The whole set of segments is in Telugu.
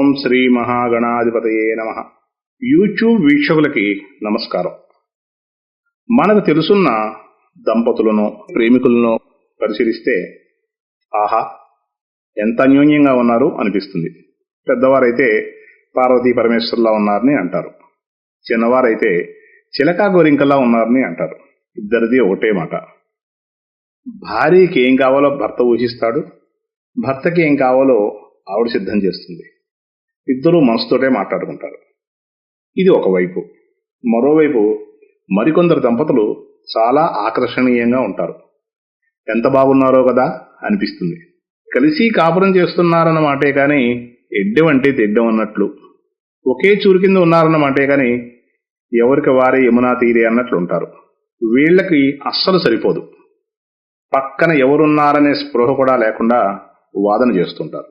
ఓం శ్రీ మహాగణాధిపతయే నమ. యూట్యూబ్ వీక్షకులకి నమస్కారం. మనకు తెలుసున్న దంపతులను ప్రేమికులను పరిశీలిస్తే ఆహా ఎంత అన్యోన్యంగా ఉన్నారు అనిపిస్తుంది. పెద్దవారైతే పార్వతీ పరమేశ్వర్లా ఉన్నారని అంటారు. చిన్నవారైతే చిలకా గోరింకలా ఉన్నారని అంటారు. ఇద్దరిది ఒకటే మాట. భార్యకి ఏం కావాలో భర్త ఊహిస్తాడు భర్తకి ఏం కావాలో ఆవిడ సిద్ధం చేస్తుంది. ఇద్దరూ మనసుతోటే మాట్లాడుకుంటారు. ఇది ఒకవైపు మరోవైపు మరికొందరు దంపతులు చాలా ఆకర్షణీయంగా ఉంటారు. ఎంత బాగున్నారో కదా అనిపిస్తుంది. కలిసి కాపురం చేస్తున్నారన్నమాటే కానీ ఎడ్డం అంటే తెడ్డం అన్నట్లు. ఒకే చూరు కింద ఉన్నారన్నమాటే కానీ ఎవరికి వారే యమునా తీరే అన్నట్లు ఉంటారు. వీళ్ళకి అస్సలు సరిపోదు. పక్కన ఎవరున్నారనే స్పృహ కూడా లేకుండా వాదన చేస్తుంటారు.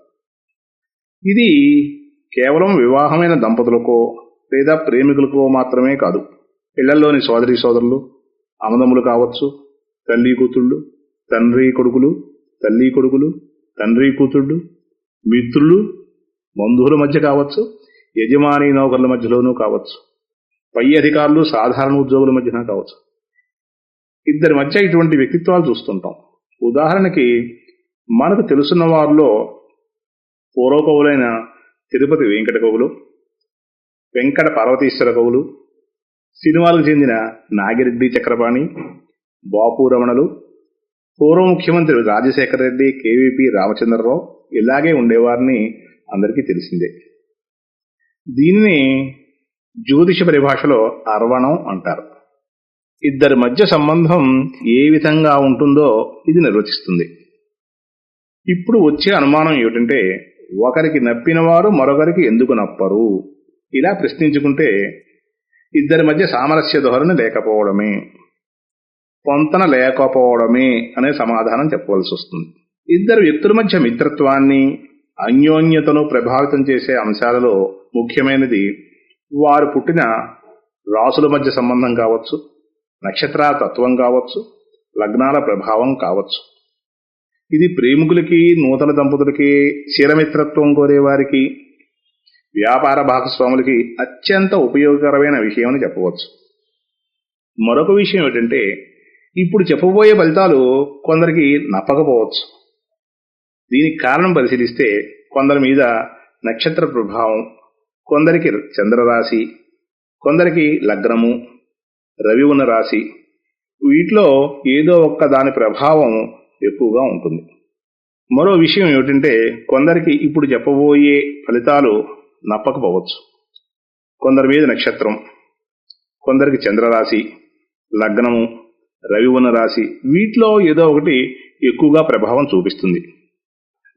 ఇది కేవలం వివాహమైన దంపతులకో లేదా ప్రేమికులకో మాత్రమే కాదు. ఇళ్ళలోని సోదరి సోదరులు అమదములు కావచ్చు తల్లి కూతుళ్ళు తండ్రి కొడుకులు తల్లి కొడుకులు తండ్రి కూతుళ్ళు మిత్రులు బంధువుల మధ్య కావచ్చు యజమాని నౌకర్ల మధ్యలోనూ కావచ్చు పై అధికారులు సాధారణ ఉద్యోగుల మధ్యన కావచ్చు. ఇద్దరి మధ్య ఇటువంటి వ్యక్తిత్వాలు చూస్తుంటాం. ఉదాహరణకి మనకు తెలుసున్న వారిలో పూర్వకవులైన తిరుపతి వెంకట కవులు వెంకట పార్వతీశ్వర కవులు సినిమాలకు చెందిన నాగిరెడ్డి చక్రపాణి బాపు రమణలు పూర్వ ముఖ్యమంత్రి రాజశేఖర రెడ్డి కేవీపీ రామచంద్రరావు ఇలాగే ఉండేవారిని అందరికీ తెలిసిందే. దీనిని జ్యోతిష పరిభాషలో అర్వణం అంటారు. ఇద్దరి మధ్య సంబంధం ఏ విధంగా ఉంటుందో ఇది నిర్వచిస్తుంది. ఇప్పుడు వచ్చే అనుమానం ఏమిటంటే ఒకరికి నప్పినవారు మరొకరికి ఎందుకు నప్పరు? ఇలా ప్రశ్నించుకుంటే ఇద్దరి మధ్య సామరస్య ధోరణి లేకపోవడమే. పొంతన లేకపోవడమే అనే సమాధానం చెప్పవలసి వస్తుంది. ఇద్దరు వ్యక్తుల మధ్య మిత్రత్వాన్ని అన్యోన్యతను ప్రభావితం చేసే అంశాలలో ముఖ్యమైనది వారు పుట్టిన రాసుల మధ్య సంబంధం కావచ్చు నక్షత్ర తత్వం కావచ్చు లగ్నాల ప్రభావం కావచ్చు. ఇది ప్రేమికులకి నూతన దంపతులకి చిరమిత్రత్వం కోరే వారికి వ్యాపార భాగస్వాములకి అత్యంత ఉపయోగకరమైన విషయం అని చెప్పవచ్చు. మరొక విషయం ఏంటంటే ఇప్పుడు చెప్పబోయే ఫలితాలు కొందరికి నప్పకపోవచ్చు. దీనికి కారణం పరిశీలిస్తే కొందరి మీద నక్షత్ర ప్రభావం కొందరికి చంద్రరాశి కొందరికి లగ్నము రవి ఉన్న రాశి వీటిలో ఏదో ఒక్క దాని ప్రభావం ఎక్కువగా ఉంటుంది. మరో విషయం ఏమిటంటే కొందరికి ఇప్పుడు చెప్పబోయే ఫలితాలు నప్పకపోవచ్చు. కొందరి మీద నక్షత్రం కొందరికి చంద్రరాశి లగ్నము రవి ఉన్న రాశి వీటిలో ఏదో ఒకటి ఎక్కువగా ప్రభావం చూపిస్తుంది.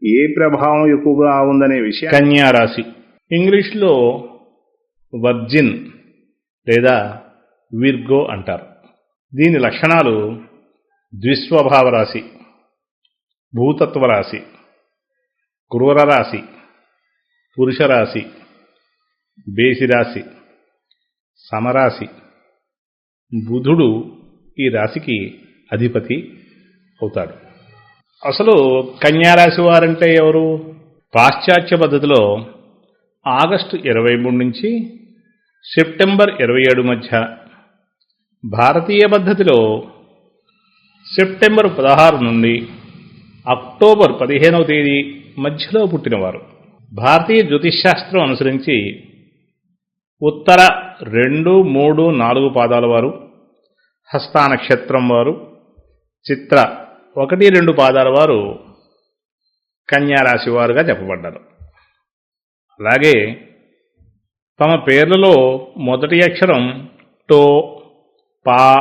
ఏ ప్రభావం ఎక్కువగా ఉందనే విషయం కన్యా రాశి. ఇంగ్లీష్లో వర్జిన్ లేదా విర్గో అంటారు. దీని లక్షణాలు ద్విస్వభావ రాశి. భూతత్వ రాశి క్రూర రాశి పురుష రాశి బేసి రాశి సమరాశి. బుధుడు ఈ రాశికి అధిపతి అవుతాడు. అసలు కన్యారాశి వారంటే ఎవరు? పాశ్చాత్య పద్ధతిలో ఆగస్టు ఇరవై మూడు నుంచి సెప్టెంబర్ ఇరవై ఏడు మధ్య భారతీయ పద్ధతిలో సెప్టెంబర్ పదహారు నుండి అక్టోబర్ పదిహేనవ తేదీ మధ్యలో పుట్టినవారు. భారతీయ జ్యోతిష్శాస్త్రం అనుసరించి ఉత్తర రెండు మూడు నాలుగు పాదాల వారు హస్తా నక్షత్రం వారు చిత్ర ఒకటి రెండు పాదాల వారు కన్యారాశి వారుగా చెప్పబడ్డారు. అలాగే తమ పేర్లలో మొదటి అక్షరం టో పా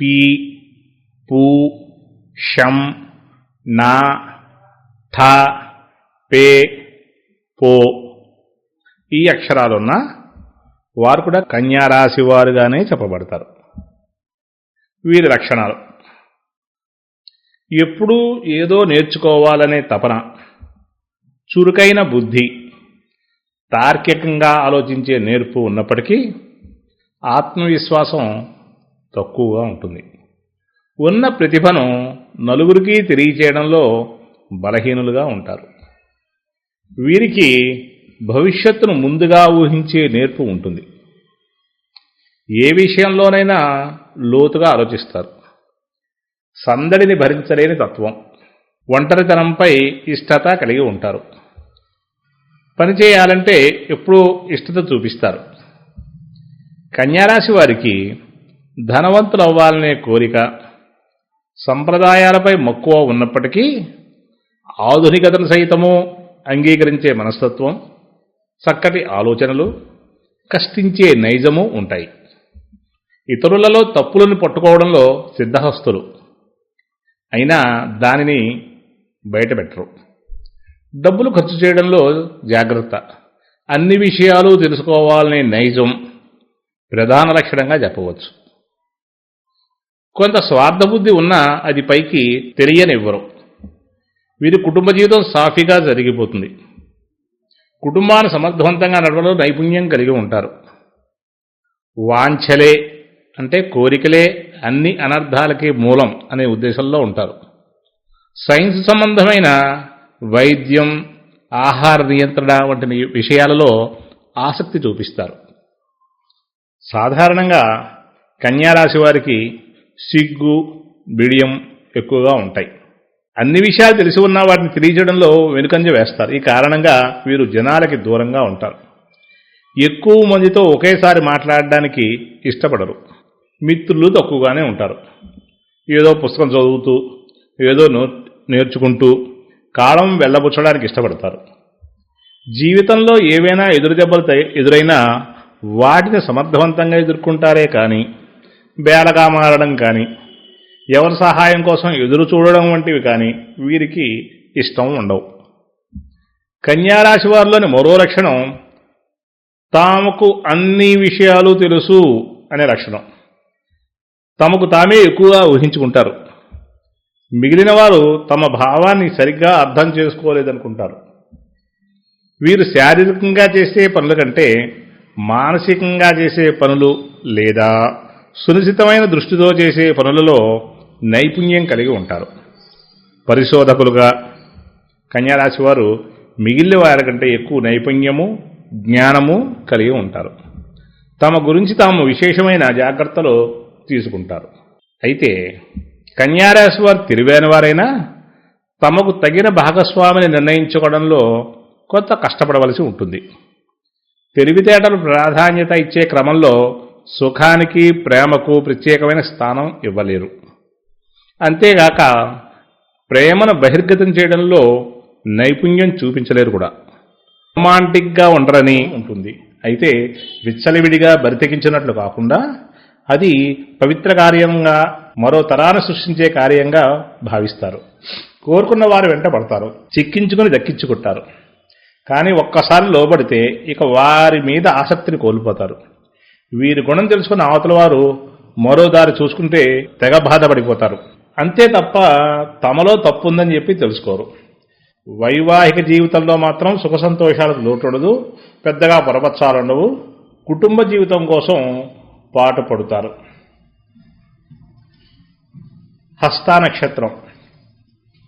పీ పూ షం నా ఠ పే పో. ఈ అక్షరాలున్న వారు కూడా కన్యారాశి వారుగానే చెప్పబడతారు. వీరి లక్షణాలు. ఎప్పుడూ ఏదో నేర్చుకోవాలనే తపన చురుకైన బుద్ధి తార్కికంగా ఆలోచించే నేర్పు ఉన్నప్పటికీ ఆత్మవిశ్వాసం తక్కువగా ఉంటుంది. ఉన్న ప్రతిభను నలుగురికి తెలియచేయడంలో బలహీనులుగా ఉంటారు. వీరికి భవిష్యత్తును ముందుగా ఊహించే నేర్పు ఉంటుంది. ఏ విషయంలోనైనా లోతుగా ఆలోచిస్తారు. సందడిని భరించలేని తత్వం ఒంటరితనంపై ఇష్టత కలిగి ఉంటారు. పని చేయాలంటే ఎప్పుడూ ఇష్టత చూపిస్తారు. కన్యారాశి వారికి ధనవంతులు అవ్వాలనే కోరిక సంప్రదాయాలపై మక్కువ ఉన్నప్పటికీ ఆధునికతను సైతము అంగీకరించే మనస్తత్వం చక్కటి ఆలోచనలు కష్టించే నైజము ఉంటాయి. ఇతరులలో తప్పులను పట్టుకోవడంలో సిద్ధహస్తులు. అయినా దానిని బయటపెట్టరు. డబ్బులు ఖర్చు చేయడంలో జాగ్రత్త. అన్ని విషయాలు తెలుసుకోవాలనే నైజం ప్రధాన లక్షణంగా చెప్పవచ్చు. కొంత స్వార్థబుద్ధి ఉన్నా అది పైకి తెలియనివ్వరు. వీరి కుటుంబ జీవితం సాఫీగా జరిగిపోతుంది. కుటుంబాన్ని సమర్థవంతంగా నడవడంలో నైపుణ్యం కలిగి ఉంటారు. వాంఛలే అంటే కోరికలే అన్ని అనర్థాలకి మూలం అనే ఉద్దేశంలో ఉంటారు. సైన్స్ సంబంధమైన వైద్యం ఆహార నియంత్రణ వంటి విషయాలలో ఆసక్తి చూపిస్తారు. సాధారణంగా కన్యారాశి వారికి సిగ్గు బిడియం ఎక్కువగా ఉంటాయి. అన్ని విషయాలు తెలిసి ఉన్నా వాటిని తెలియజేయడంలో వెనుకంజ వేస్తారు. ఈ కారణంగా వీరు జనాలకి దూరంగా ఉంటారు. ఎక్కువ మందితో ఒకేసారి మాట్లాడడానికి ఇష్టపడరు. మిత్రులు తక్కువగానే ఉంటారు. ఏదో పుస్తకం చదువుతూ ఏదో నేర్చుకుంటూ కాలం వెళ్ళబుచ్చడానికి ఇష్టపడతారు. జీవితంలో ఏవైనా ఎదురు దెబ్బలు ఎదురైనా వాటిని సమర్థవంతంగా ఎదుర్కొంటారే కానీ బేలగా మారడం కానీ ఎవరి సహాయం కోసం ఎదురు చూడడం వంటివి కానీ వీరికి ఇష్టం ఉండవు. కన్యారాశి వారిలోని మరో లక్షణం తాముకు అన్ని విషయాలు తెలుసు అనే లక్షణం. తమకు తామే ఎక్కువగా ఊహించుకుంటారు. మిగిలిన వారు తమ భావాన్ని సరిగ్గా అర్థం చేసుకోలేదనుకుంటారు. వీరు శారీరకంగా చేసే పనుల కంటే మానసికంగా చేసే పనులు లేదా సునిశ్చితమైన దృష్టితో చేసే పనులలో నైపుణ్యం కలిగి ఉంటారు. పరిశోధకులుగా కన్యారాశి వారు మిగిలిన వారి కంటే ఎక్కువ నైపుణ్యము జ్ఞానము కలిగి ఉంటారు. తమ గురించి తాము విశేషమైన జాగ్రత్తలు తీసుకుంటారు. అయితే కన్యారాశి వారు తెలివైన వారైనా తమకు తగిన భాగస్వామిని నిర్ణయించుకోవడంలో కొంత కష్టపడవలసి ఉంటుంది. తెలివితేటలు ప్రాధాన్యత ఇచ్చే క్రమంలో సుఖానికి ప్రేమకు ప్రత్యేకమైన స్థానం ఇవ్వలేరు. అంతేగాక ప్రేమను బహిర్గతం చేయడంలో నైపుణ్యం చూపించలేరు కూడా. రొమాంటిక్గా ఉండరని ఉంటుంది. అయితే విచ్చలవిడిగా బరితెగించినట్లు కాకుండా అది పవిత్ర కార్యంగా మరో తరాన్ని సృష్టించే కార్యంగా భావిస్తారు. కోరుకున్న వారు వెంట పడతారు. చిక్కించుకుని దక్కించుకుంటారు. కానీ ఒక్కసారి లోబడితే ఇక వారి మీద ఆసక్తిని కోల్పోతారు. వీరి గుణం తెలుసుకున్న అవతల వారు మరో దారి చూసుకుంటే తెగ బాధపడిపోతారు. అంతే తప్ప తమలో తప్పుందని చెప్పి తెలుసుకోరు. వైవాహిక జీవితంలో మాత్రం సుఖ సంతోషాలకు లోటుండదు పెద్దగా పొరపచ్చాలుండవు కుటుంబ జీవితం కోసం పాటు పడుతారు. హస్తానక్షత్రం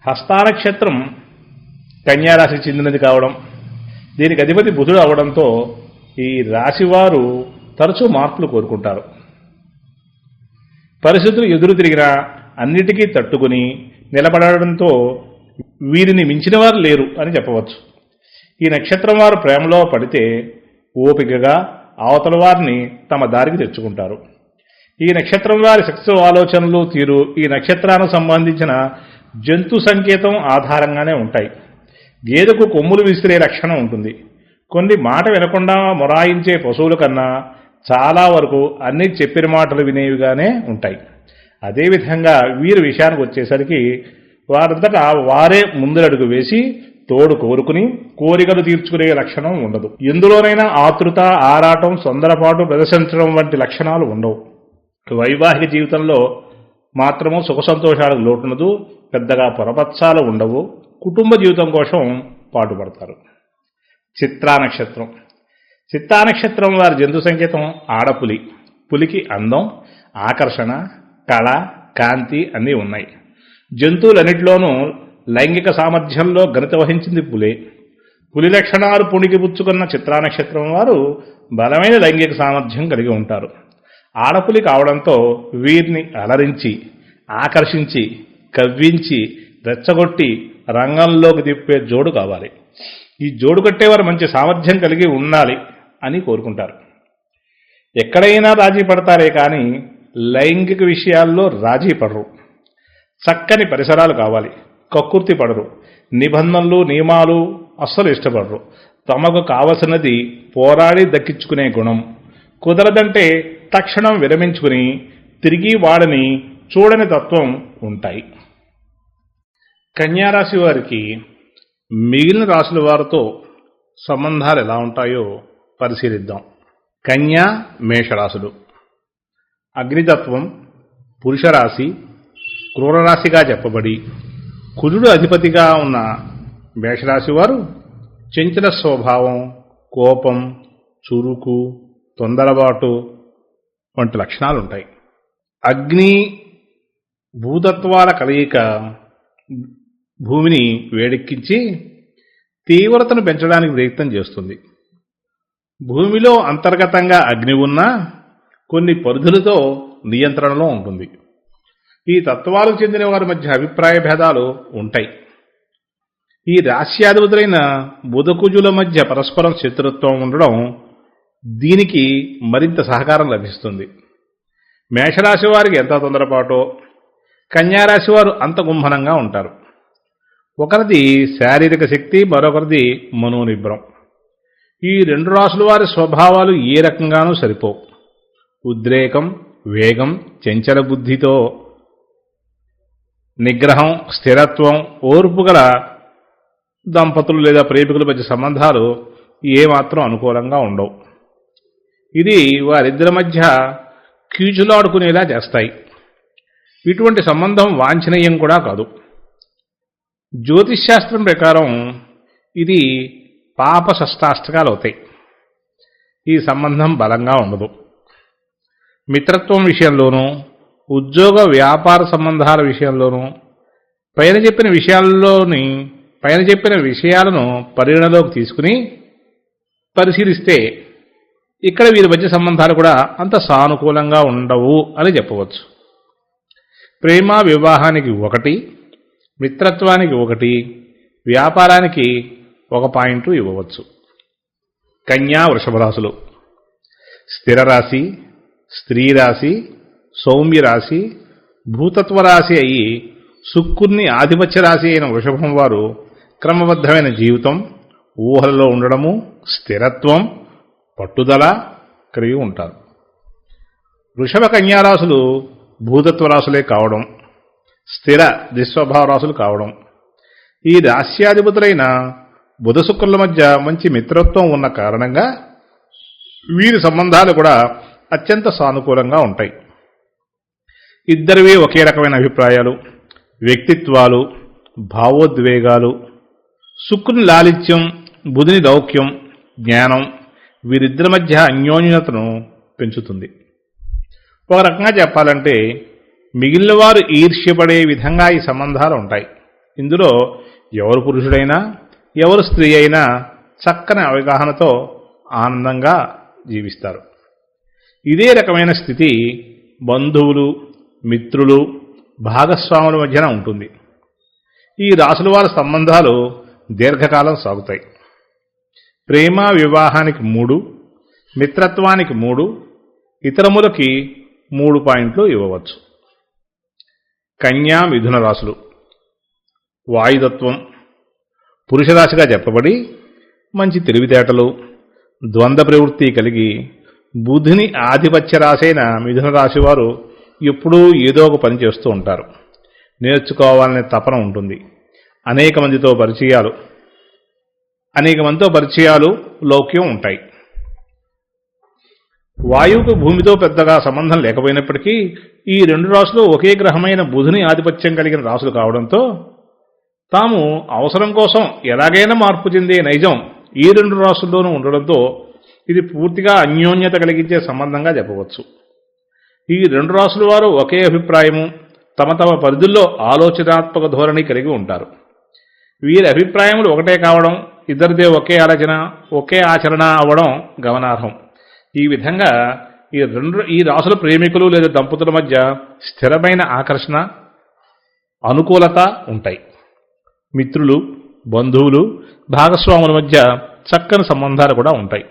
హస్తానక్షత్రం కన్యారాశికి చెందినది కావడం దీనికి అధిపతి బుధుడు అవడంతో ఈ రాశివారు తరచూ మార్పులు కోరుకుంటారు. పరిస్థితులు ఎదురు తిరిగినా అన్నిటికీ తట్టుకుని నిలబడడంతో వీరిని మించినవారు లేరు అని చెప్పవచ్చు. ఈ నక్షత్రం వారు ప్రేమలో పడితే ఓపికగా అవతల వారిని తమ దారికి తెచ్చుకుంటారు. ఈ నక్షత్రం వారి శక్తి ఆలోచనలు తీరు ఈ నక్షత్రానికి సంబంధించిన జంతు సంకేతం ఆధారంగానే ఉంటాయి. గేదెకు కొమ్ములు విసిరే లక్షణం ఉంటుంది. కొన్ని మాట వినకుండా మొరాయించే పశువుల కన్నా చాలా వరకు అన్ని చెప్పిన మాటలు వినేవిగానే ఉంటాయి. అదేవిధంగా వీరి విషయానికి వచ్చేసరికి వారంతటా వారే ముందరడుగు వేసి తోడు కోరుకుని కోరికలు తీర్చుకునే లక్షణం ఉండదు. ఎందులోనైనా ఆతృత ఆరాటం తొందరపాటు ప్రదర్శించడం వంటి లక్షణాలు ఉండవు. వైవాహిక జీవితంలో మాత్రము సుఖ సంతోషాలకు లోటునదు పెద్దగా పొరపత్సాలు ఉండవు కుటుంబ జీవితం కోసం పాటుపడతారు. చిత్రా నక్షత్రం చిత్తానక్షత్రం వారి జంతు సంకేతం ఆడపులి. పులికి అందం ఆకర్షణ కళ కాంతి అన్నీ ఉన్నాయి. జంతువులన్నిటిలోనూ లైంగిక సామర్థ్యంలో ఘనత వహించింది పులే. పులి లక్షణాలు పుణికి పుచ్చుకున్న చిత్రా నక్షత్రం వారు బలమైన లైంగిక సామర్థ్యం కలిగి ఉంటారు. ఆడపులి కావడంతో వీరిని అలరించి ఆకర్షించి కవ్వించి రెచ్చగొట్టి రంగంలోకి తిప్పే జోడు కావాలి. ఈ జోడు కట్టేవారు మంచి సామర్థ్యం కలిగి ఉండాలి. అని కోరుకుంటారు. ఎక్కడైనా రాజీ పడతారే కానీ లైంగిక విషయాల్లో రాజీ పడరు. చక్కని పరిసరాలు కావాలి. కక్కుర్తి పడరు. నిబంధనలు నియమాలు అస్సలు ఇష్టపడరు. తమకు కావలసినది పోరాడి దక్కించుకునే గుణం. కుదరదంటే తక్షణం విరమించుకుని తిరిగి వాడని చూడని తత్వం ఉంటాయి. కన్యారాశి వారికి మిగిలిన రాశుల వారితో సంబంధాలు ఎలా ఉంటాయో పరిశీలిద్దాం. కన్యా మేషరాశులు. అగ్నితత్వం పురుషరాశి క్రూరరాశిగా చెప్పబడి కుజుడు అధిపతిగా ఉన్న మేషరాశి వారు చెంచల స్వభావం కోపం చురుకు తొందరబాటు వంటి లక్షణాలు ఉంటాయి అగ్ని భూతత్వాల కలయిక భూమిని వేడెక్కించి తీవ్రతను పెంచడానికి ప్రయత్నం చేస్తుంది. భూమిలో అంతర్గతంగా అగ్ని ఉన్నా కొన్ని పరిధులతో నియంత్రణలో ఉంటుంది. ఈ తత్వాలకు చెందిన వారి మధ్య అభిప్రాయ భేదాలు ఉంటాయి. ఈ రాశ్యాధిపతులైన బుధకుజుల మధ్య పరస్పరం శత్రుత్వం ఉండడం దీనికి మరింత సహకారం లభిస్తుంది. మేషరాశి వారికి ఎంత తొందరపాటో కన్యారాశి వారు అంత గుంభనంగా ఉంటారు. ఒకరిది శారీరక శక్తి మరొకరిది మనోనిబ్రం. ఈ రెండు రాసుల వారి స్వభావాలు ఏ రకంగానూ సరిపోవు. ఉద్రేకం వేగం చంచల బుద్ధితో నిగ్రహం స్థిరత్వం ఓర్పు గల దంపతులు లేదా ప్రేమికుల మధ్య సంబంధాలు ఏమాత్రం అనుకూలంగా ఉండవు. ఇది వారిద్దరి మధ్య క్యూజులాడుకునేలా చేస్తాయి. ఇటువంటి సంబంధం వాంఛనీయం కూడా కాదు. జ్యోతిష్ శాస్త్రం ప్రకారం ఇది పాప షష్టాష్టకాలు అవుతాయి. ఈ సంబంధం బలంగా ఉండదు. మిత్రత్వం విషయంలోనూ ఉద్యోగ వ్యాపార సంబంధాల విషయంలోనూ పైన చెప్పిన విషయాల్లోని పైన చెప్పిన విషయాలను పరిగణలోకి తీసుకుని పరిశీలిస్తే ఇక్కడ వీరి మధ్య సంబంధాలు కూడా అంత సానుకూలంగా ఉండవు అని చెప్పవచ్చు. ప్రేమ వివాహానికి ఒకటి మిత్రత్వానికి ఒకటి వ్యాపారానికి ఒక పాయింట్ ఇవ్వవచ్చు. కన్యా వృషభ రాశులు స్థిర రాశి స్త్రీరాశి సౌమ్య రాశి భూతత్వ రాశి అయి శుక్కుర్ని ఆధిపత్య రాశి అయిన వృషభం వారు క్రమబద్ధమైన జీవితం ఊహలలో ఉండడము స్థిరత్వం పట్టుదల కలిగి ఉంటారు. వృషభ కన్యారాశులు భూతత్వ రాశులే కావడం స్థిర దుస్వభావ రాశులు కావడం. ఈ రాశ్యాధిపతులైన బుధ శుక్రుల మధ్య మంచి మిత్రత్వం ఉన్న కారణంగా వీరి సంబంధాలు కూడా అత్యంత సానుకూలంగా ఉంటాయి. ఇద్దరివి ఒకే రకమైన అభిప్రాయాలు వ్యక్తిత్వాలు భావోద్వేగాలు శుక్రుని లాలిత్యం బుధుని దౌక్యం జ్ఞానం వీరిద్దరి మధ్య అన్యోన్యతను పెంచుతుంది. ఒక రకంగా చెప్పాలంటే మిగిలిన వారు ఈర్ష్యపడే విధంగా ఈ సంబంధాలు ఉంటాయి. ఇందులో ఎవరు పురుషుడైనా ఎవరు స్త్రీ అయినా చక్కని అవగాహనతో ఆనందంగా జీవిస్తారు. ఇదే రకమైన స్థితి బంధువులు మిత్రులు భాగస్వాముల మధ్యన ఉంటుంది. ఈ రాసుల వారి సంబంధాలు దీర్ఘకాలం సాగుతాయి. ప్రేమ వివాహానికి మూడు మిత్రత్వానికి మూడు ఇతరములకి మూడు పాయింట్లు ఇవ్వవచ్చు. కన్యా మిథున రాశులు వాయుతత్వం పురుషరాశిగా చెప్పబడి మంచి తెలివితేటలు ద్వంద్వ ప్రవృత్తి కలిగి బుధిని ఆధిపత్య రాశైన మిథున రాశి వారు ఎప్పుడూ ఏదో ఒక పని చేస్తూ ఉంటారు. నేర్చుకోవాలనే తపన ఉంటుంది. అనేక మందితో పరిచయాలు అనేక మందితో పరిచయాలు లౌక్యం ఉంటాయి. వాయువుకు భూమితో పెద్దగా సంబంధం లేకపోయినప్పటికీ ఈ రెండు రాసులు ఒకే గ్రహమైన బుధుని ఆధిపత్యం కలిగిన రాసులు కావడంతో తాము అవసరం కోసం ఎలాగైనా మార్పు చెందే నైజం ఈ రెండు రాష్ట్రాల్లోనూ ఉండడంతో ఇది పూర్తిగా అన్యోన్యత కలిగించే సంబంధంగా చెప్పవచ్చు. ఈ రెండు రాసుల వారు ఒకే అభిప్రాయము తమ తమ పరిధుల్లో ఆలోచనాత్మక ధోరణి కలిగి ఉంటారు. వీరి అభిప్రాయములు ఒకటే కావడం ఇద్దరిదే ఒకే ఆలోచన ఒకే ఆచరణ అవ్వడం గమనార్హం. ఈ విధంగా ఈ రెండు ఈ రాసుల ప్రేమికులు లేదా దంపతుల మధ్య స్థిరమైన ఆకర్షణ అనుకూలత ఉంటాయి. మిత్రులు బంధువులు భాగస్వాముల మధ్య చక్కని సంబంధాలు కూడా ఉంటాయి.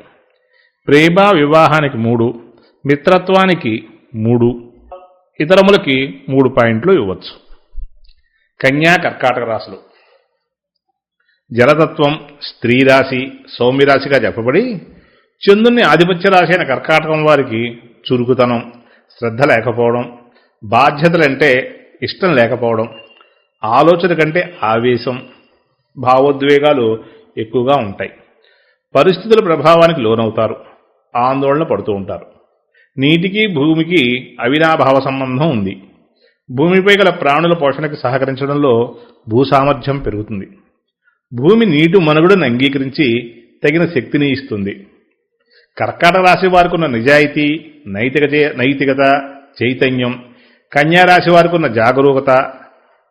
ప్రేమ వివాహానికి మూడు మిత్రత్వానికి మూడు ఇతరములకి మూడు పాయింట్లు ఇవ్వచ్చు. కన్యా కర్కాటక రాశులు. జలతత్వం స్త్రీ రాశి సౌమ్యరాశిగా చెప్పబడి చంద్రుని ఆధిపత్య రాశి అయిన కర్కాటకం వారికి చురుకుతనం శ్రద్ధ లేకపోవడం బాధ్యతలంటే ఇష్టం లేకపోవడం. ఆలోచన కంటే ఆవేశం భావోద్వేగాలు ఎక్కువగా ఉంటాయి. పరిస్థితుల ప్రభావానికి లోనవుతారు. ఆందోళన పడుతూ ఉంటారు. నీటికి భూమికి అవినాభావ సంబంధం ఉంది. భూమిపై గల ప్రాణుల పోషణకి సహకరించడంలో భూ సామర్థ్యం పెరుగుతుంది. భూమి నీటి మనుగడను అంగీకరించి తగిన శక్తిని ఇస్తుంది. కర్కాటక రాశి వారికి ఉన్న నిజాయితీ నైతిక నైతికత చైతన్యం కన్యా రాశి వారికి ఉన్న జాగరూకత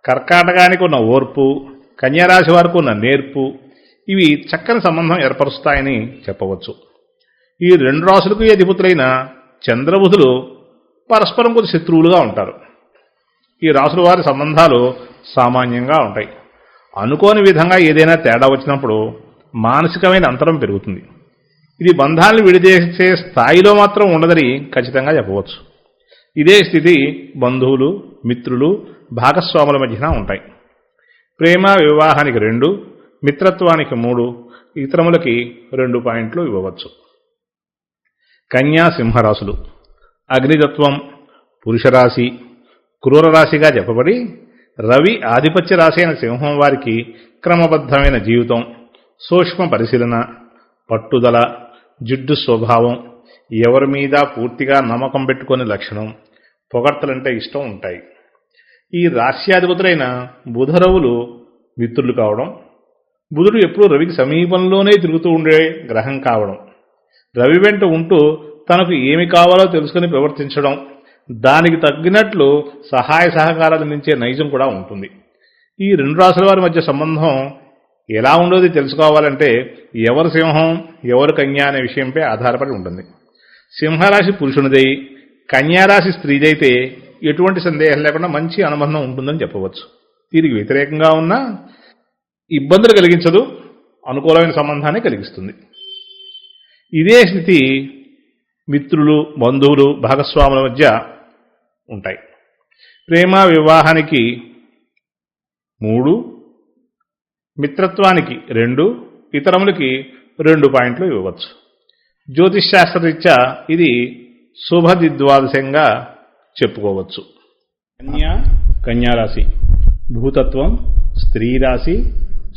కర్కాటకానికి ఉన్న ఓర్పు కన్యారాశి వారికి ఉన్న నేర్పు ఇవి చక్కని సంబంధం ఏర్పరుస్తాయని చెప్పవచ్చు. ఈ రెండు రాసులకు అధిపతులైన చంద్రబుధులు పరస్పరం కొద్ది శత్రువులుగా ఉంటారు. ఈ రాసుల వారి సంబంధాలు సామాన్యంగా ఉంటాయి. అనుకోని విధంగా ఏదైనా తేడా వచ్చినప్పుడు మానసికమైన అంతరం పెరుగుతుంది. ఇది బంధాలను విడిచేసే స్థాయిలో మాత్రం ఉండదని ఖచ్చితంగా చెప్పవచ్చు. ఇదే స్థితి బంధువులు మిత్రులు భాగస్వాముల మధ్యన ఉంటాయి. ప్రేమ వివాహానికి రెండు మిత్రత్వానికి మూడు ఇతరములకి రెండు పాయింట్లు ఇవ్వవచ్చు. కన్యా సింహరాశులు. అగ్నితత్వం పురుషరాశి క్రూరరాశిగా చెప్పబడి రవి ఆధిపత్య రాశి అయిన సింహం వారికి క్రమబద్ధమైన జీవితం సూక్ష్మ పరిశీలన పట్టుదల జిడ్డు స్వభావం ఎవరి మీద పూర్తిగా నమ్మకం పెట్టుకునే లక్షణం పొగడ్తలంటే ఇష్టం ఉంటాయి. ఈ రాశ్యాధిపతులైన బుధరవులు మిత్రులు కావడం బుధుడు ఎప్పుడూ రవికి సమీపంలోనే తిరుగుతూ ఉండే గ్రహం కావడం రవి వెంట ఉంటూ తనకు ఏమి కావాలో తెలుసుకుని ప్రవర్తించడం దానికి తగ్గినట్లు సహాయ సహకారాలు అందించే నైజం కూడా ఉంటుంది. ఈ రెండు రాసుల వారి మధ్య సంబంధం ఎలా ఉండేది తెలుసుకోవాలంటే ఎవరు సింహం ఎవరు కన్య అనే విషయంపై ఆధారపడి ఉంటుంది. సింహరాశి పురుషునిదై కన్యారాశి స్త్రీదైతే ఎటువంటి సందేహం లేకుండా మంచి అనుబంధం ఉంటుందని చెప్పవచ్చు. దీనికి వ్యతిరేకంగా ఉన్న ఇబ్బందులు కలిగించదు అనుకూలమైన సంబంధాన్ని కలిగిస్తుంది. ఇదే స్థితి మిత్రులు బంధువులు భాగస్వాముల మధ్య ఉంటాయి. ప్రేమ వివాహానికి మూడు మిత్రత్వానికి రెండు ఇతరములకి రెండు పాయింట్లు ఇవ్వవచ్చు. జ్యోతిష్ శాస్త్రరీత్యా ఇది శుభదిద్వాదశంగా చెప్పుకోవచ్చు. కన్యా కన్యారాశి. భూతత్వం స్త్రీ రాశి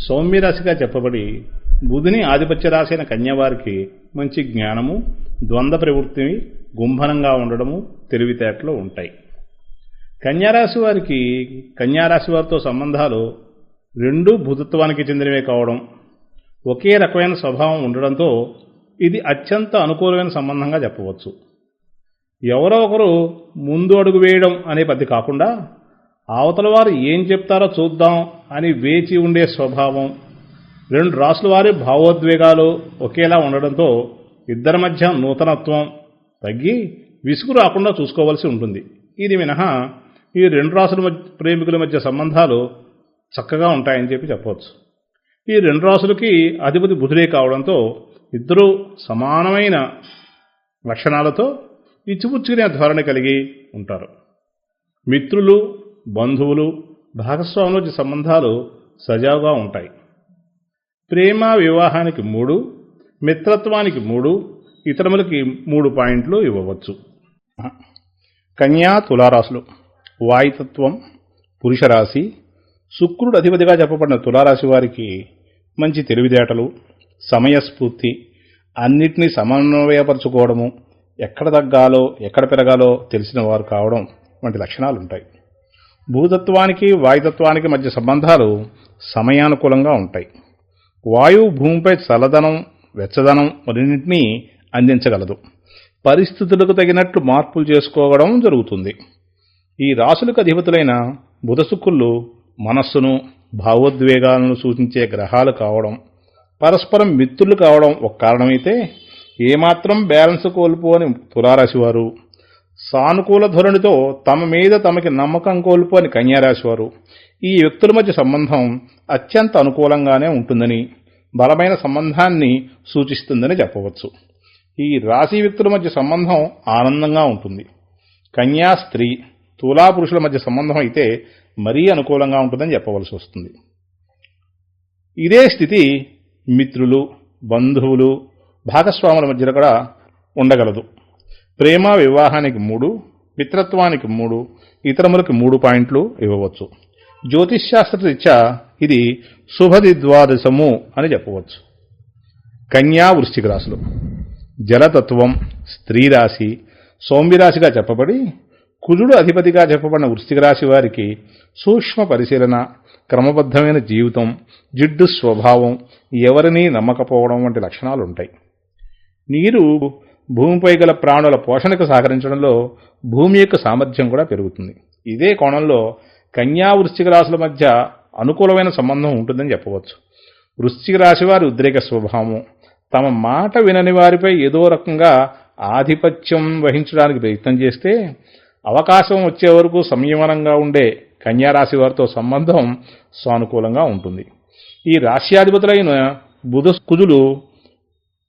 సౌమ్యరాశిగా చెప్పబడి బుధుని ఆధిపత్య రాశి అయిన కన్యవారికి మంచి జ్ఞానము ద్వంద్వ ప్రవృత్తి గుంభనంగా ఉండడము తెలివితేటలు ఉంటాయి. కన్యారాశి వారికి కన్యారాశి వారితో సంబంధాలు రెండు భూతత్వానికి చెందినవే కావడం ఒకే రకమైన స్వభావం ఉండడంతో ఇది అత్యంత అనుకూలమైన సంబంధంగా చెప్పవచ్చు. ఎవరో ఒకరు ముందు అడుగు వేయడం అనే పద్ధతి కాకుండా అవతల వారు ఏం చెప్తారో చూద్దాం అని వేచి ఉండే స్వభావం. రెండు రాసుల వారి భావోద్వేగాలు ఒకేలా ఉండడంతో ఇద్దరి మధ్య నూతనత్వం తగ్గి విసుగు రాకుండా చూసుకోవాల్సి ఉంటుంది. ఇది మినహా ఈ రెండు రాసుల మధ్య ప్రేమికుల మధ్య సంబంధాలు చక్కగా ఉంటాయని చెప్పి చెప్పవచ్చు. ఈ రెండు రాసులకి అధిపతి బుధుడే కావడంతో ఇద్దరూ సమానమైన లక్షణాలతో ఇచ్చిపుచ్చుకునే ధోరణి కలిగి ఉంటారు. మిత్రులు బంధువులు భాగస్వాముల సంబంధాలు సజావుగా ఉంటాయి. ప్రేమ వివాహానికి మూడు మిత్రత్వానికి మూడు ఇతరములకి మూడు పాయింట్లు ఇవ్వవచ్చు. కన్యా తులారాశులు. వాయుతత్వం పురుషరాశి. శుక్రుడు అధిపతిగా చెప్పబడిన తులారాశి వారికి మంచి తెలివితేటలు సమయస్ఫూర్తి అన్నిటినీ సమన్వయపరచుకోవడము ఎక్కడ తగ్గాలో ఎక్కడ పెరగాలో తెలిసిన వారు కావడం వంటి లక్షణాలు ఉంటాయి భూతత్వానికి వాయుతత్వానికి మధ్య సంబంధాలు సమయానుకూలంగా ఉంటాయి. వాయువు భూమిపై చల్లదనం వెచ్చదనం మరిన్నింటినీ అందించగలదు. పరిస్థితులకు తగినట్లు మార్పులు చేసుకోవడం జరుగుతుంది. ఈ రాసులకు అధిపతులైన బుధశుక్కులు మనస్సును భావోద్వేగాలను సూచించే గ్రహాలు కావడం పరస్పరం మిత్రులు కావడం ఒక కారణమైతే ఏమాత్రం బ్యాలెన్స్ కోల్పోని తులారాశివారు. సానుకూల ధోరణితో తమ మీద తమకి నమ్మకం కోల్పోని కన్యారాశి వారు ఈ వ్యక్తుల మధ్య సంబంధం అత్యంత అనుకూలంగానే ఉంటుందని బలమైన సంబంధాన్ని సూచిస్తుందని చెప్పవచ్చు. ఈ రాశి వ్యక్తుల మధ్య సంబంధం ఆనందంగా ఉంటుంది. కన్యా స్త్రీ తులా పురుషుల మధ్య సంబంధం అయితే మరీ అనుకూలంగా ఉంటుందని చెప్పవలసి వస్తుంది. ఇదే స్థితి మిత్రులు బంధువులు భాగస్వాముల మధ్యలో కూడా ఉండగలదు. ప్రేమ వివాహానికి మూడు మిత్రత్వానికి మూడు ఇతరములకు మూడు పాయింట్లు ఇవ్వవచ్చు. జ్యోతిష్శాస్త్రరీత్యా ఇది శుభది ద్వాదశము అని చెప్పవచ్చు. కన్యా వృశ్చిక రాశులు. జలతత్వం స్త్రీరాశి సౌమ్యరాశిగా చెప్పబడి కుజుడు అధిపతిగా చెప్పబడిన వృశ్చిక రాశి వారికి సూక్ష్మ పరిశీలన క్రమబద్ధమైన జీవితం జిడ్డు స్వభావం ఎవరినీ నమ్మకపోవడం వంటి లక్షణాలు ఉంటాయి నీరు భూమిపై గల ప్రాణుల పోషణకు సహకరించడంలో భూమి యొక్క సామర్థ్యం కూడా పెరుగుతుంది. ఇదే కోణంలో కన్యా వృశ్చిక రాశుల మధ్య అనుకూలమైన సంబంధం ఉంటుందని చెప్పవచ్చు. వృశ్చిక రాశి వారి ఉద్రేక స్వభావం. తమ మాట వినని వారిపై ఏదో రకంగా ఆధిపత్యం వహించడానికి ప్రయత్నం చేస్తే అవకాశం వచ్చే వరకు సంయమనంగా ఉండే కన్యారాశి వారితో సంబంధం సానుకూలంగా ఉంటుంది. ఈ రాశ్యాధిపతులైన బుధ కుజులు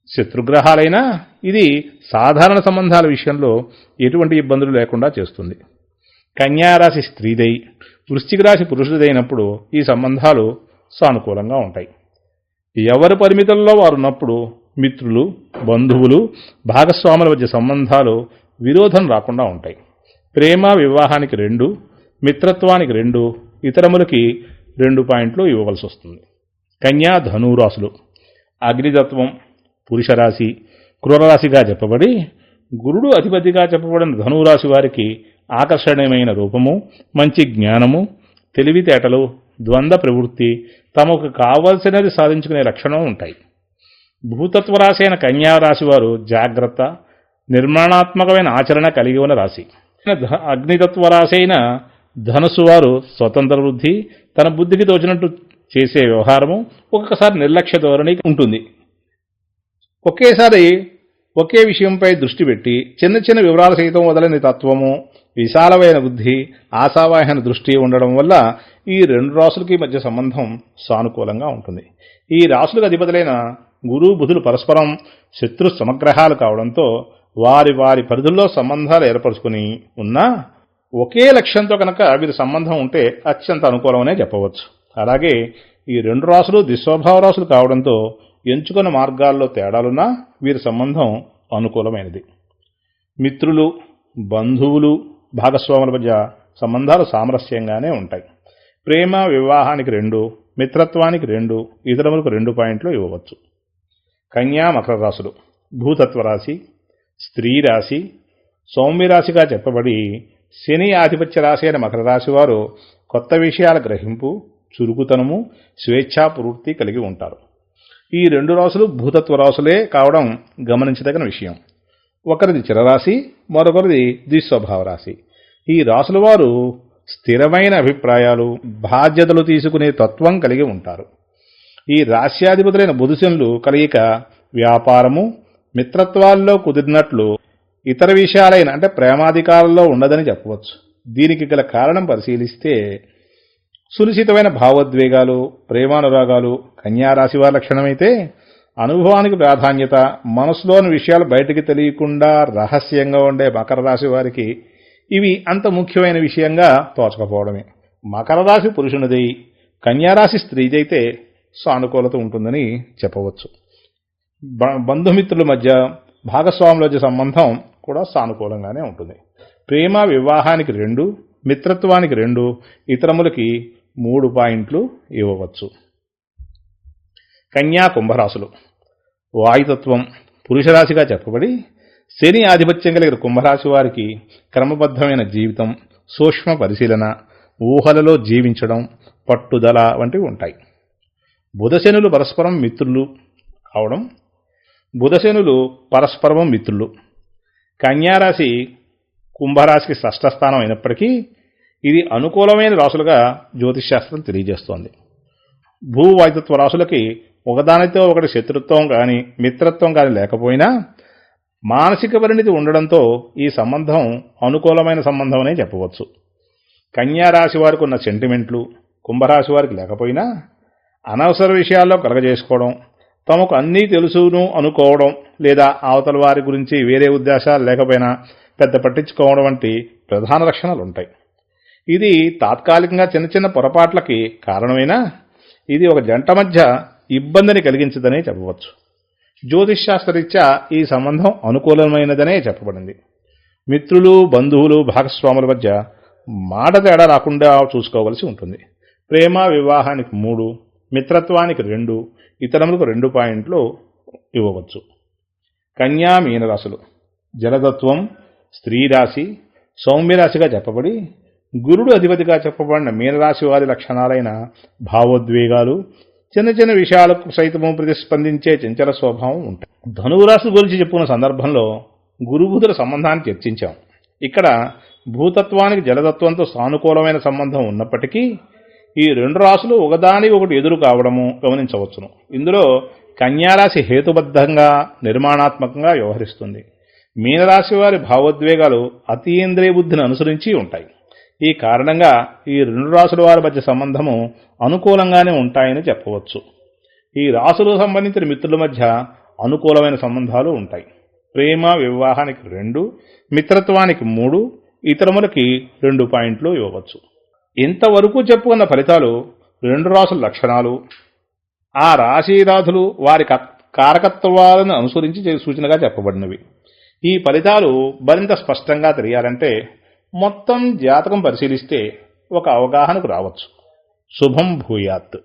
శత్రుగ్రహాలైనా ఇది సాధారణ సంబంధాల విషయంలో ఎటువంటి ఇబ్బందులు లేకుండా చేస్తుంది. కన్యారాశి స్త్రీదై వృశ్చిక రాశి పురుషుడిదైనప్పుడు ఈ సంబంధాలు సానుకూలంగా ఉంటాయి. ఎవరి పరిమితుల్లో వారు ఉన్నప్పుడు మిత్రులు బంధువులు భాగస్వాముల మధ్య సంబంధాలు విరోధం రాకుండా ఉంటాయి. ప్రేమ వివాహానికి రెండు మిత్రత్వానికి రెండు ఇతరములకి రెండు పాయింట్లు ఇవ్వవలసి వస్తుంది. కన్యా ధనురాశులు అగ్నితత్వం పురుషరాశి క్రూరరాశిగా చెప్పబడి గురుడు అధిపతిగా చెప్పబడిన ధనురాశి వారికి ఆకర్షణీయమైన రూపము మంచి జ్ఞానము తెలివితేటలు ద్వంద్వ ప్రవృత్తి తమకు కావలసినది సాధించుకునే లక్షణం ఉంటాయి. భూతత్వ రాశి అయిన కన్యారాశి వారు జాగ్రత్త నిర్మాణాత్మకమైన ఆచరణ కలిగి ఉన్న రాశి. అగ్నితత్వ రాశి అయిన ధనుసు వారు స్వతంత్ర వృద్ధి తన బుద్ధికి తోచినట్టు చేసే వ్యవహారము ఒక్కొక్కసారి నిర్లక్ష్య ధోరణి ఉంటుంది. ఒకేసారి ఒకే విషయంపై దృష్టి పెట్టి చిన్న చిన్న వివరాలు సైతం వదలని తత్వము విశాలమైన బుద్ధి ఆశావాహన దృష్టి ఉండడం వల్ల ఈ రెండు రాసులకి మధ్య సంబంధం సానుకూలంగా ఉంటుంది. ఈ రాసులకు అధిపతులైన గురు బుధులు పరస్పరం శత్రు సమగ్రహాలు కావడంతో వారి వారి పరిధుల్లో సంబంధాలు ఏర్పరచుకుని ఉన్నా ఒకే లక్ష్యంతో కనుక వీరి సంబంధం ఉంటే అత్యంత అనుకూలమనే చెప్పవచ్చు. అలాగే ఈ రెండు రాసులు దిస్వభావ రాసులు కావడంతో ఎంచుకున్న మార్గాల్లో తేడాలున్నా వీరి సంబంధం అనుకూలమైనది. మిత్రులు బంధువులు భాగస్వాముల మధ్య సంబంధాలు సామరస్యంగానే ఉంటాయి. ప్రేమ వివాహానికి రెండు మిత్రత్వానికి రెండు ఇతరములకు రెండు పాయింట్లు ఇవ్వవచ్చు. కన్యా మకర రాశులు భూతత్వ రాశి స్త్రీ రాశి సౌమ్యరాశిగా చెప్పబడి శని ఆధిపత్య రాశి అయిన మకర రాశి వారు కొత్త విషయాల గ్రహింపు చురుకుతనము స్వేచ్ఛాపూర్తి కలిగి ఉంటారు. ఈ రెండు రాసులు భూతత్వ రాసులే కావడం గమనించదగిన విషయం. ఒకరిది చిరరాశి మరొకరిది ద్విస్వభావ రాశి. ఈ రాసుల వారు స్థిరమైన అభిప్రాయాలు బాధ్యతలు తీసుకునే తత్వం కలిగి ఉంటారు. ఈ రాశ్యాధిపతులైన బుధుశనులు కలయిక వ్యాపారము మిత్రత్వాల్లో కుదిరినట్లు ఇతర విషయాలైన అంటే ప్రేమాధికారంలో ఉండదని చెప్పవచ్చు. దీనికి గల కారణం పరిశీలిస్తే సునిశ్చితమైన భావోద్వేగాలు ప్రేమానురాగాలు కన్యారాశి వారి లక్షణమైతే అనుభవానికి ప్రాధాన్యత మనసులోని విషయాలు బయటకు తెలియకుండా రహస్యంగా ఉండే మకర రాశి వారికి ఇవి అంత ముఖ్యమైన విషయంగా తోచకపోవడమే. మకర రాశి పురుషునిది కన్యారాశి స్త్రీదైతే సానుకూలత ఉంటుందని చెప్పవచ్చు. బ- బంధుమిత్రుల మధ్య భాగస్వాముల మధ్య సంబంధం కూడా సానుకూలంగానే ఉంటుంది. ప్రేమ వివాహానికి రెండు మిత్రత్వానికి రెండు ఇతరములకి మూడు పాయింట్లు ఇవ్వవచ్చు. కన్యా కుంభరాశులు. వాయుతత్వం పురుషరాశిగా చెప్పబడి శని ఆధిపత్యం కలిగిన కుంభరాశి వారికి క్రమబద్ధమైన జీవితం సూక్ష్మ పరిశీలన ఊహలలో జీవించడం పట్టుదల వంటివి ఉంటాయి. బుధశనులు పరస్పరం మిత్రులు కావడం బుధశనులు పరస్పరం మిత్రులు. కన్యారాశి కుంభరాశికి షష్ఠస్థానం అయినప్పటికీ ఇది అనుకూలమైన రాసులుగా జ్యోతిశాస్త్రం తెలియజేస్తోంది. భూవాయుతత్వ రాసులకి ఒకదానితో ఒకటి శత్రుత్వం కానీ మిత్రత్వం కానీ లేకపోయినా మానసిక పరిణితి ఉండడంతో ఈ సంబంధం అనుకూలమైన సంబంధం అనే చెప్పవచ్చు. కన్యా రాశి వారికి ఉన్న సెంటిమెంట్లు కుంభరాశి వారికి లేకపోయినా అనవసర విషయాల్లో కలగజేసుకోవడం తమకు అన్నీ తెలుసును అనుకోవడం లేదా అవతల వారి గురించి వేరే ఉద్దేశాలు లేకపోయినా పెద్ద పట్టించుకోవడం వంటి ప్రధాన లక్షణాలు ఉంటాయి ఇది తాత్కాలికంగా చిన్న చిన్న పొరపాట్లకి కారణమైనా? ఇది ఒక జంట మధ్య ఇబ్బందిని కలిగించదనే చెప్పవచ్చు. జ్యోతిష్శాస్త్రరీత్యా ఈ సంబంధం అనుకూలమైనదనే చెప్పబడింది. మిత్రులు బంధువులు భాగస్వాముల మధ్య మాట తేడా రాకుండా చూసుకోవలసి ఉంటుంది. ప్రేమ వివాహానికి మూడు మిత్రత్వానికి రెండు ఇతరములకు రెండు పాయింట్లు ఇవ్వవచ్చు. కన్యా మీనరాశులు. జలతత్వం స్త్రీరాశి సౌమ్యరాశిగా చెప్పబడి గురుడు అధిపతిగా చెప్పబడిన మీనరాశి వారి లక్షణాలైన భావోద్వేగాలు చిన్న చిన్న విషయాలకు సైతము ప్రతిస్పందించే చంచల స్వభావం ఉంటాయి. ధనురాశి గురించి చెప్పుకున్న సందర్భంలో గురుబుధుల సంబంధాన్ని చర్చించాం. ఇక్కడ భూతత్వానికి జలతత్వంతో సానుకూలమైన సంబంధం ఉన్నప్పటికీ ఈ రెండు రాశులు ఒకదాని ఒకటి ఎదురు కావడము గమనించవచ్చును. ఇందులో కన్యారాశి హేతుబద్ధంగా నిర్మాణాత్మకంగా వ్యవహరిస్తుంది. మీనరాశి వారి భావోద్వేగాలు అతీంద్రియ బుద్ధిని అనుసరించి ఉంటాయి. ఈ కారణంగా ఈ రెండు రాసుల వారి మధ్య సంబంధము అనుకూలంగానే ఉంటాయని చెప్పవచ్చు. ఈ రాసులకు సంబంధించిన మిత్రుల మధ్య అనుకూలమైన సంబంధాలు ఉంటాయి. ప్రేమ వివాహానికి రెండు మిత్రత్వానికి మూడు ఇతరములకి రెండు పాయింట్లు ఇవ్వవచ్చు. ఇంతవరకు చెప్పుకున్న ఫలితాలు రెండు రాసుల లక్షణాలు. ఆ రాశిరాధులు వారి కారకత్వాలను అనుసరించి చే- సూచనగా చెప్పబడినవి. ఈ ఫలితాలు మరింత స్పష్టంగా తెలియాలంటే మొత్తం జాతకం పరిశీలిస్తే ఒక అవగాహనకు రావచ్చు. శుభం భూయాత్.